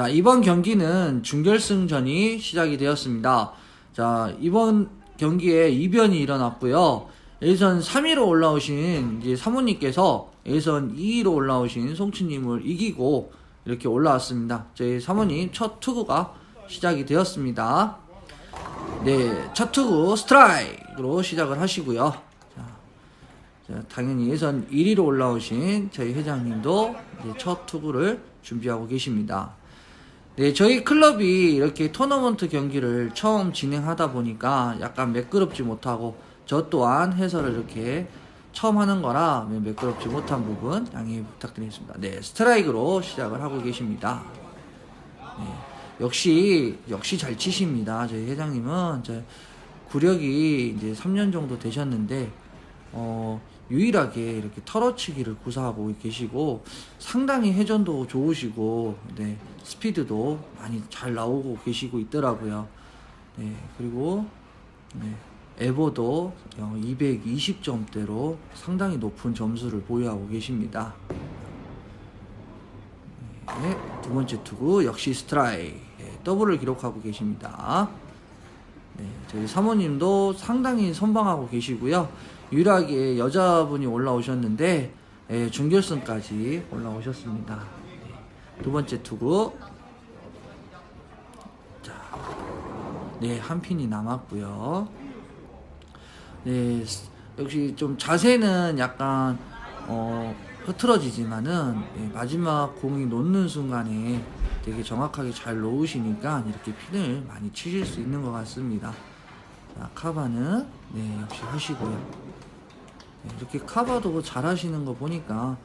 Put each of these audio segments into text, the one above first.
자, 이번 경기는 준결승전이 시작이 되었습니다. 자, 이번 경기에 이변이 일어났고요. 예선 3위로 올라오신 이제 사모님께서 예선 2위로 올라오신 송치님을 이기고 이렇게 올라왔습니다. 저희 사모님 첫 투구가 시작이 되었습니다. 네, 첫 투구 스트라이크로 시작을 하시고요. 자, 자, 당연히 예선 1위로 올라오신 저희 회장님도 첫 투구를 준비하고 계십니다. 네, 저희 클럽이 이렇게 토너먼트 경기를 처음 진행하다 보니까 약간 매끄럽지 못하고 저 또한 해설을 이렇게 처음 하는 거라 매끄럽지 못한 부분 양해 부탁드리겠습니다. 네, 스트라이크로 시작을 하고 계십니다. 네, 역시 역시 잘 치십니다. 저희 회장님은 저 구력이 이제 3년 정도 되셨는데 어, 유일하게 이렇게 털어치기를 구사하고 계시고 상당히 회전도 좋으시고 네, 스피드도 많이 잘 나오고 계시고 있더라고요. 네, 그리고 네, 에버도 220점대로 상당히 높은 점수를 보유하고 계십니다. 네, 두 번째 투구 역시 스트라이크 네, 더블을 기록하고 계십니다. 네, 저희 사모님도 상당히 선방하고 계시고요. 유일하게 여자분이 올라오셨는데 예, 준결승까지 올라오셨습니다. 네, 두 번째 투구 자, 네, 한 핀이 남았고요. 네, 스- 역시 좀 자세는 약간 어, 흐트러지지만은 예, 마지막 공이 놓는 순간에 되게 정확하게 잘 놓으시니까 이렇게 핀을 많이 치실 수 있는 것 같습니다. 자, 카바는 네, 역시 하시고요. 네, 이렇게 카바도 잘 하시는 거 보니까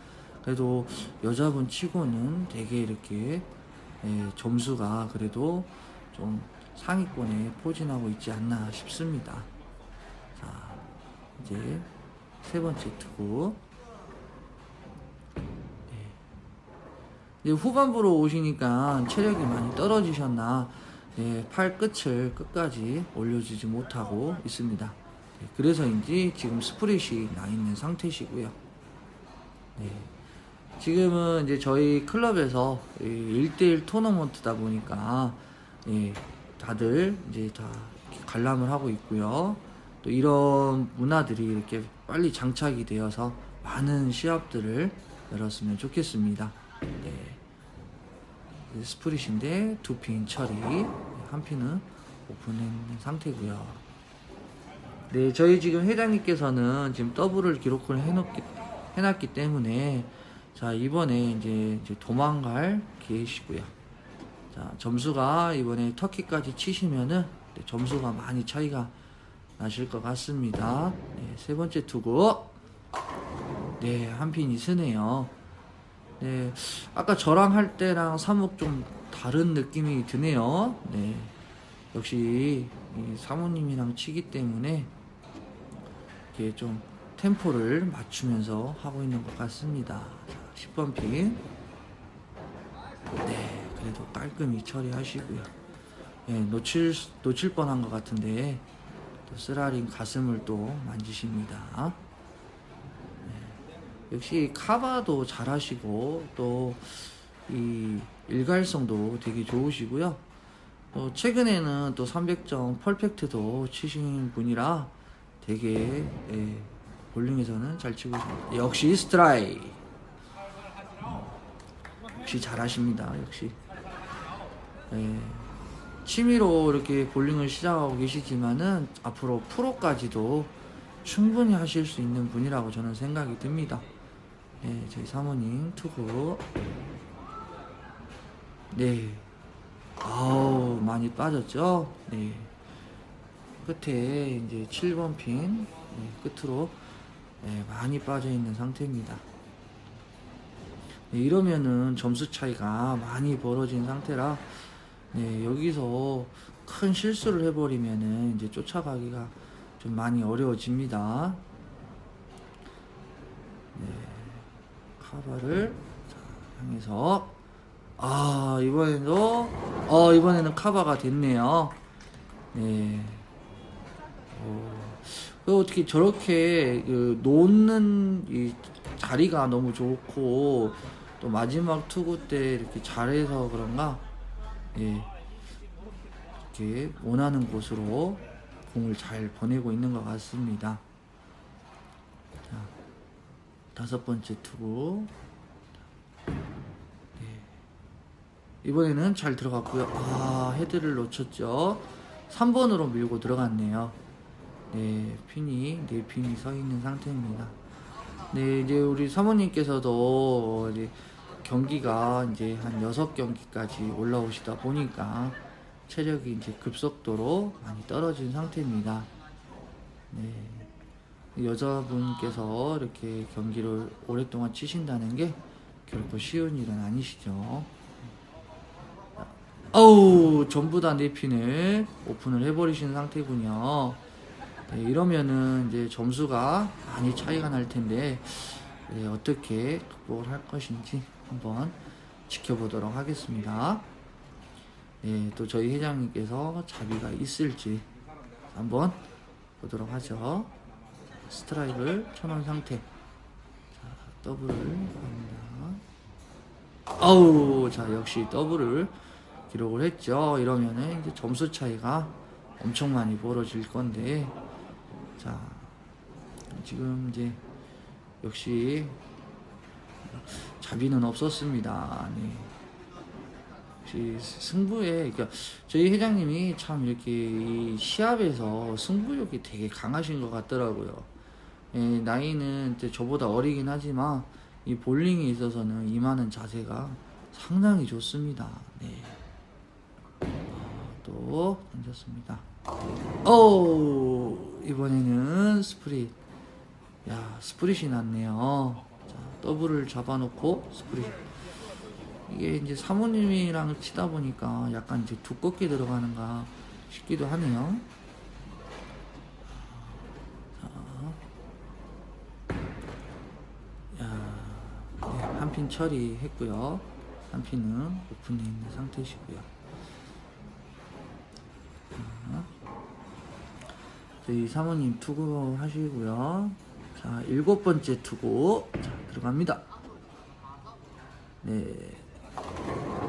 그래도 여자분 치고는 되게 이렇게 예, 점수가 그래도 좀 상위권에 포진하고 있지 않나 싶습니다. 자, 이제 세 번째 투구. 이제 후반부로 오시니까 체력이 많이 떨어지셨나, 예, 팔 끝을 끝까지 올려주지 못하고 있습니다. 네, 그래서인지 지금 스프릿이 나 있는 상태시고요. 네. 지금은 이제 저희 클럽에서 1대1 토너먼트다 보니까 예, 다들 이제 다 관람을 하고 있고요. 또 이런 문화들이 이렇게 빨리 장착이 되어서 많은 시합들을 열었으면 좋겠습니다. 네. 그 스프릿인데 두 핀 처리, 한 핀은 있는 상태고요. 네, 저희 지금 회장님께서는 지금 더블을 기록을 해놓기, 해놨기 때문에 자 이번에 이제, 이제 도망갈 기회시고요. 자 점수가 이번에 터키까지 치시면은 네, 점수가 많이 차이가 나실 것 같습니다. 네, 세 번째 투구 네한 핀이 쓰네요. 네 아까 저랑 할 때랑 사뭇 좀 다른 느낌이 드네요. 네 역시 이 사모님이랑 치기 때문에 이렇게 좀 템포를 맞추면서 하고 있는 것 같습니다. 자, 10번 핀. 네, 그래도 깔끔히 처리하시고요. 예, 놓칠, 놓칠 뻔한 것 같은데, 또 쓰라린 가슴을 또 만지십니다. 네, 역시 카바도 잘하시고, 또 이 일갈성도 되게 좋으시고요. 또 최근에는 또 300점 퍼펙트도 치신 분이라 되게 예, 볼링에서는 잘 치고 있습니다. 역시 스트라이. 역시 잘하십니다. 역시. 예, 취미로 이렇게 볼링을 시작하고 계시지만은 앞으로 프로까지도 충분히 하실 수 있는 분이라고 저는 생각이 듭니다. 예, 저희 사모님 투구. 네. 아우, 많이 빠졌죠? 네. 끝에 이제 7번 핀 네, 끝으로 네, 많이 빠져 있는 상태입니다. 네, 이러면은 점수 차이가 많이 벌어진 상태라 네, 여기서 큰 실수를 해버리면은 이제 쫓아가기가 좀 많이 어려워집니다. 카바를 자, 향해서 아 이번에도 어 이번에는 카바가 됐네요. 네. 어, 그 어떻게 저렇게 그 놓는 이 자리가 너무 좋고 또 마지막 투구 때 이렇게 잘해서 그런가 예, 이렇게 원하는 곳으로 공을 잘 보내고 있는 것 같습니다. 자, 다섯 번째 투구. 네. 이번에는 잘 들어갔고요. 아, 헤드를 놓쳤죠. 3번으로 밀고 들어갔네요. 네, 핀이, 네 핀이 서 있는 상태입니다. 네, 이제 우리 사모님께서도 이제 경기가 이제 한 6경기까지 올라오시다 보니까 체력이 이제 급속도로 많이 떨어진 상태입니다. 네. 여자분께서 이렇게 경기를 오랫동안 치신다는 게 결코 쉬운 일은 아니시죠. 어우, 전부 다 네 핀을 오픈을 해버리신 상태군요. 네, 이러면은 이제 점수가 많이 차이가 날 텐데, 네, 어떻게 극복을 할 것인지 한번 지켜보도록 하겠습니다. 네, 또 저희 회장님께서 자비가 있을지 한번 보도록 하죠. 스트라이크를 쳐놓은 상태. 자, 더블을 합니다. 아우, 자, 역시 더블을 기록을 했죠. 이러면은 이제 점수 차이가 엄청 많이 벌어질 건데, 자, 지금 이제 역시 자비는 없었습니다. 네. 역시 승부에, 그러니까 저희 회장님이 참 이렇게 이 시합에서 승부욕이 되게 강하신 것 같더라고요. 예, 나이는 이제 저보다 어리긴 하지만 이 볼링에 있어서는 임하는 자세가 상당히 좋습니다. 네. 아, 또 던졌습니다. 오 이번에는 스프릿. 야 스프릿이 났네요. 자, 더블을 잡아놓고 스프릿. 이게 이제 사모님이랑 치다 보니까 약간 이제 두껍게 들어가는가 싶기도 하네요. 야, 네, 한 핀 처리했고요. 한 핀은 오픈해 있는 상태시고요. 자, 저희 사모님 투구 하시고요. 자, 일곱 번째 투구 자, 들어갑니다. 네.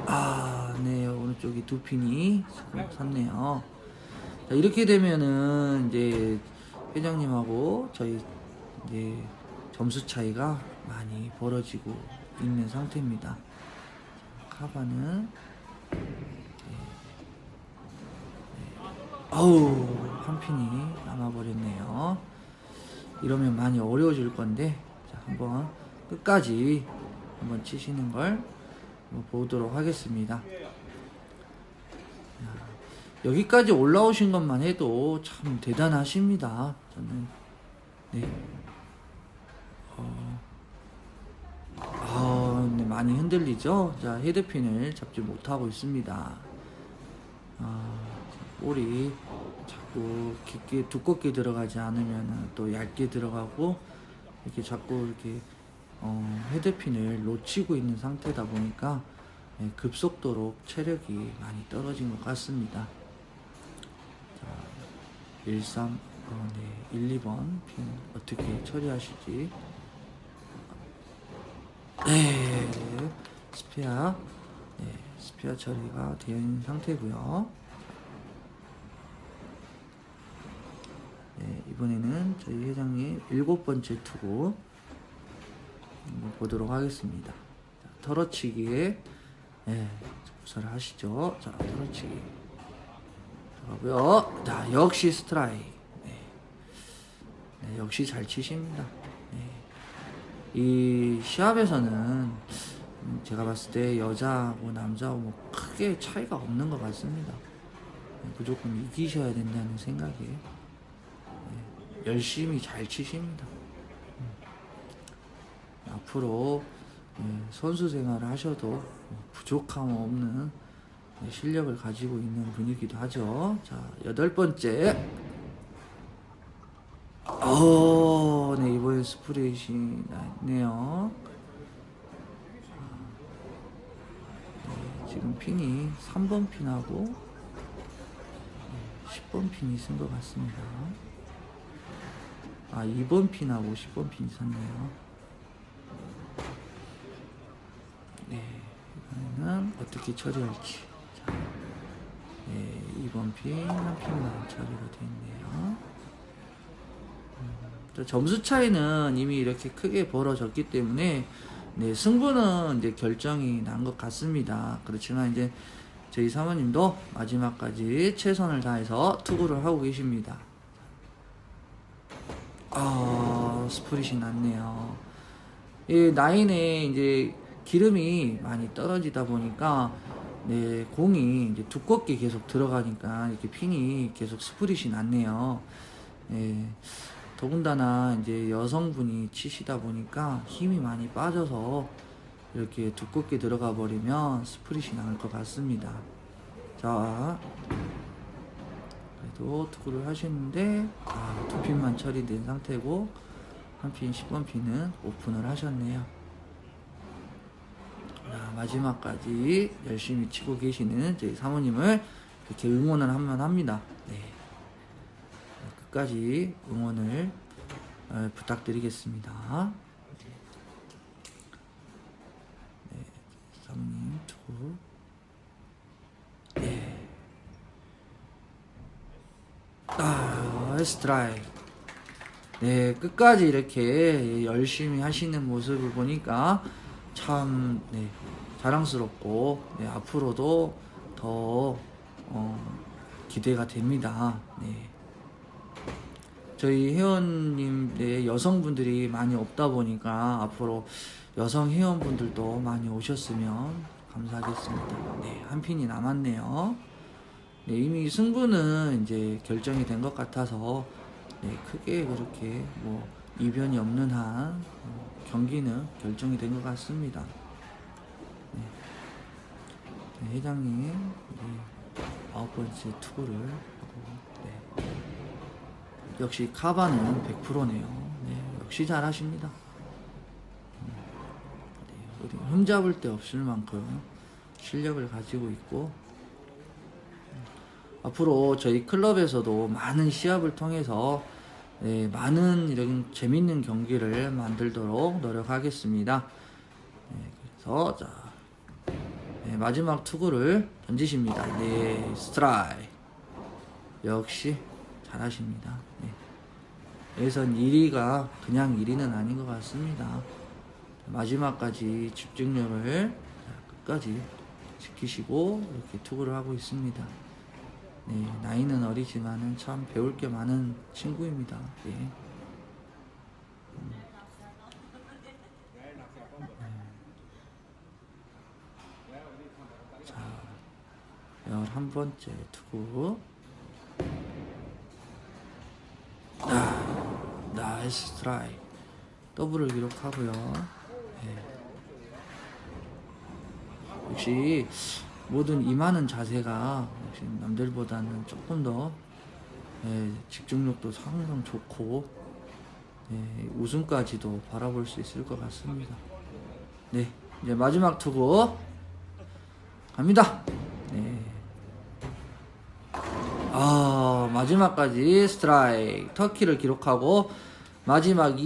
아, 네, 오른쪽이 두 핀이 섰네요. 자, 이렇게 되면은 이제 회장님하고 저희 이제 점수 차이가 많이 벌어지고 있는 상태입니다. 카바는 네. 네. 아우 한 핀이 남아버렸네요. 이러면 많이 어려워질 건데 자, 한번 끝까지 한번 치시는 걸 보도록 하겠습니다. 야, 여기까지 올라오신 것만 해도 참 대단하십니다. 저는 네. 어, 아, 네, 많이 흔들리죠? 자, 헤드핀을 잡지 못하고 있습니다. 아, 볼이 자꾸 깊게 두껍게 들어가지 않으면 또 얇게 들어가고 이렇게 자꾸 이렇게 어, 헤드핀을 놓치고 있는 상태다 보니까 네, 급속도로 체력이 많이 떨어진 것 같습니다. 자, 1, 3, 어, 네, 1, 2번 핀 어떻게 처리하실지 네, 스피아, 네, 스피아 처리가 되어 있는 상태고요. 네, 이번에는 저희 회장님 일곱 번째 투구 한번 보도록 하겠습니다. 자, 털어치기에 네, 구사를 하시죠. 자, 털어치기 들어가고요. 자, 역시 스트라이. 네. 네, 역시 잘 치십니다. 네. 이 시합에서는 음, 제가 봤을 때 여자하고 남자하고 뭐 크게 차이가 없는 것 같습니다. 네, 무조건 이기셔야 된다는 생각에 네, 열심히 잘 치십니다. 음. 앞으로 네, 선수 생활을 하셔도 뭐 부족함 없는 네, 실력을 가지고 있는 분이기도 하죠. 자, 여덟 번째. 어, 네, 이번엔 스프레이시 났네요. 네, 지금 핀이 3번 핀하고 네, 10번 핀이 쓴것 같습니다. 아, 2번 핀하고 10번 핀이 섰네요. 네, 이번에는 어떻게 처리할지. 자, 핀, 한 핀만 처리가 돼 있네요. 자, 점수 차이는 이미 이렇게 크게 벌어졌기 때문에 네, 승부는 이제 결정이 난 것 같습니다. 그렇지만 이제 저희 사모님도 마지막까지 최선을 다해서 투구를 하고 계십니다. 아, 스프릿이 났네요. 이 나인에 이제 기름이 많이 떨어지다 보니까 네, 공이 이제 두껍게 계속 들어가니까 이렇게 핀이 계속 스프릿이 났네요. 예, 더군다나 이제 여성분이 치시다 보니까 힘이 많이 빠져서 이렇게 두껍게 들어가 버리면 스프릿이 나올 것 같습니다. 자, 그래도 투구를 하시는데 아, 두 핀만 처리된 상태고 한 핀, 10번 핀은 오픈을 하셨네요. 자, 마지막까지 열심히 치고 계시는 저희 사모님을 이렇게 응원을 한번 합니다. 네. 끝까지 응원을 어, 부탁드리겠습니다. 네, 사모님 투구. 네. 아, 스트라이크. 네, 끝까지 이렇게 열심히 하시는 모습을 보니까 참, 네, 자랑스럽고, 네, 앞으로도 더, 어, 기대가 됩니다. 네. 저희 회원님, 네, 여성분들이 많이 없다 보니까 앞으로 여성 회원분들도 많이 오셨으면 감사하겠습니다. 네, 한 핀이 남았네요. 네, 이미 승부는 이제 결정이 된 것 같아서 네, 크게 그렇게 뭐 이변이 없는 한 어, 경기는 결정이 된 것 같습니다. 네. 네, 회장님 우리 아홉 번째 투구를 하고 네. 역시 카바는 100%네요. 네, 역시 잘하십니다. 음, 흠잡을 데 없을 만큼 실력을 가지고 있고 앞으로 저희 클럽에서도 많은 시합을 통해서 네, 많은 이런 재밌는 경기를 만들도록 노력하겠습니다. 네, 그래서 자, 네, 마지막 투구를 던지십니다. 네, 스트라이. 역시 잘하십니다. 네. 여기선 1위가 그냥 1위는 아닌 것 같습니다. 마지막까지 집중력을 끝까지 지키시고 이렇게 투구를 하고 있습니다. 네, 나이는 어리지만은 참 배울 게 많은 친구입니다. 네. 자, 열한 번째 투구. 아, 나이스 스트라이크. 더블을 기록하고요. 예. 역시 모든 임하는 자세가 역시 남들보다는 조금 더 예, 집중력도 상상 좋고 예, 우승까지도 바라볼 수 있을 것 같습니다. 네, 이제 마지막 투구 갑니다. 네. 아 마지막까지 스트라이크 터키를 기록하고 마지막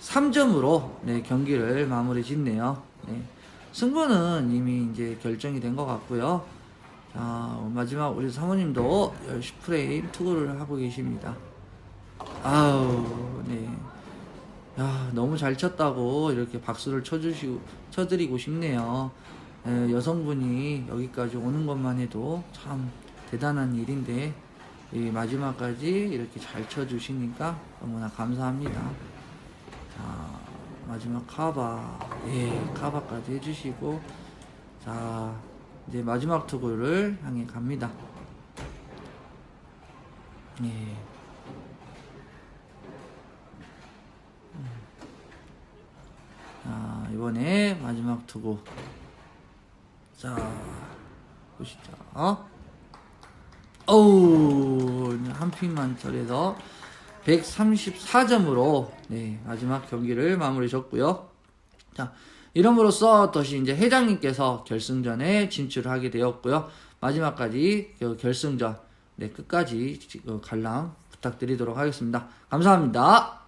203점으로 네, 경기를 마무리 짓네요. 네. 승부는 이미 이제 결정이 된 것 같고요. 자, 마지막 우리 사모님도 10프레임 투구를 하고 계십니다. 아우, 네. 야, 너무 잘 쳤다고 이렇게 박수를 쳐주시고, 쳐드리고 싶네요. 에, 여성분이 여기까지 오는 것만 해도 참 대단한 일인데, 이 마지막까지 이렇게 잘 쳐주시니까 너무나 감사합니다. 자, 마지막 카바, 예, 카바까지 해주시고, 자, 이제 마지막 투구를 향해 갑니다. 예. 음. 자, 이번에 마지막 투구. 자, 보시죠. 어? 어우, 한 핀만 처리해서 134점으로 네, 마지막 경기를 마무리 졌고요. 자, 이름으로써 다시 이제 회장님께서 결승전에 진출을 하게 되었고요. 마지막까지 그 결승전 네, 끝까지 그 관람 부탁드리도록 하겠습니다. 감사합니다.